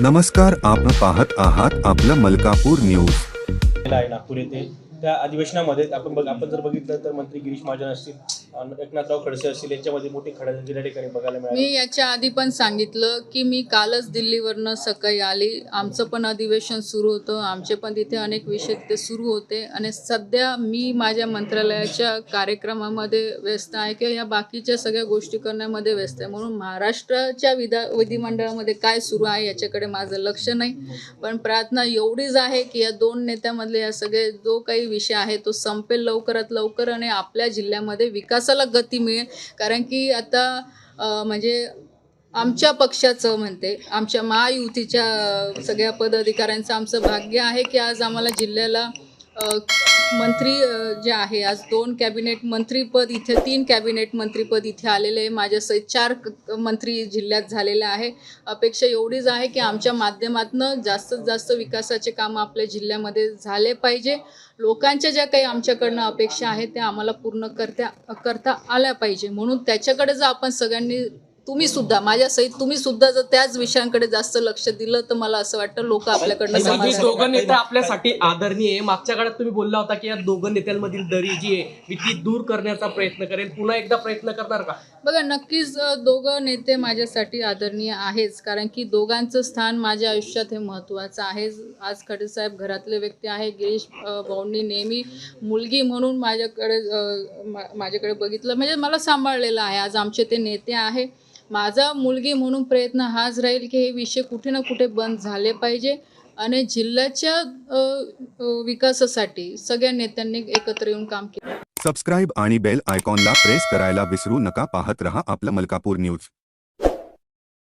नमस्कार आपण पाहत आहात आपलं मलकापूर न्यूज. नागपूर येथे त्या अधिवेशनामध्ये आपण बघ आपण जर बघितलं तर मंत्री गिरीश महाजन असतील एकनाथराव खडसे असतील यांच्यामध्ये मोठी खडा त्या ठिकाणी बघायला मी याच्या आधी पण सांगितलं की मी कालच दिल्लीवरनं सकाळी आली. आमचं पण अधिवेशन सुरू होतं. आमचे पण तिथे अनेक विषय तिथे सुरू होते. आणि सध्या मी माझ्या मंत्रालयाच्या कार्यक्रमामध्ये व्यस्त आहे किंवा या बाकीच्या सगळ्या गोष्टी करण्यामध्ये व्यस्त आहे. म्हणून महाराष्ट्राच्या विधा विधिमंडळामध्ये काय सुरू आहे याच्याकडे माझं लक्ष नाही. पण प्रार्थना एवढीच आहे की या दोन नेत्यामधले या सगळे जो काही विषय आहे तो संपेल लवकरात लवकर आणि आपल्या जिल्ह्यामध्ये विकासाला गती मिळेल. कारण की आता म्हणजे आमच्या पक्षाचं म्हणते आमच्या महायुतीच्या सगळ्या पदाधिकाऱ्यांचं आमचं भाग्य आहे की आज आम्हाला जिल्ह्याला मंत्री जे आहे आज दोन कॅबिनेट मंत्रीपद इथे तीन कॅबिनेट मंत्रीपद इथे आलेले आहे. माझ्यासहित चार मंत्री जिल्ह्यात झालेले आहे. अपेक्षा एवढीच आहे की आमच्या माध्यमातनं जास्तीत जास्त विकासाचे कामं आपल्या जिल्ह्यामध्ये झाले पाहिजे. लोकांच्या ज्या काही आमच्याकडनं अपेक्षा आहेत त्या आम्हाला पूर्ण करता करता आल्या पाहिजे. म्हणून त्याच्याकडे जर आपण सगळ्यांनी तुम्ही सुद्धा माझ्या सहित तुम्ही सुद्धा जर त्याच विषयांकडे जास्त लक्ष दिलं तर मला असं वाटतं लोक आपल्याकडनं ही समाधान दोघं नेते आपल्यासाठी आदरणीय आहे. मागच्या काळात तुम्ही बोलला होता की या दोघं नेत्यांमधील दरी जी आहे मी ती दूर करण्याचा प्रयत्न करेल पुन्हा एकदा प्रयत्न करणार का? बघा नक्कीच अ, दोघं नेते माझ्यासाठी आदरणीय आहेच. कारण की दोघांचं स्थान माझ्या आयुष्यात हे महत्त्वाचं आहे. आज खडसेसाहेब घरातले व्यक्ती आहे. गिरीश अ, भाऊंनी नेहमी मुलगी म्हणून माझ्याकडे अ, मा- माझ्याकडे बघितलं. म्हणजे मला सांभाळलेलं आहे. आज आमचे ते नेते आहे. माझा मुलगी म्हणून प्रयत्न हाच राहील की हे विषय कुठे ना कुठे बंद झाले पाहिजे आणि जिल्ह्याच्या विकासासाठी सगळ्या नेत्यांनी एकत्र येऊन काम केलं. सबस्क्राईब आणि बेल आयकॉनला प्रेस करायला विसरू नका. पाहत रहा आपलं मलकापूर न्यूज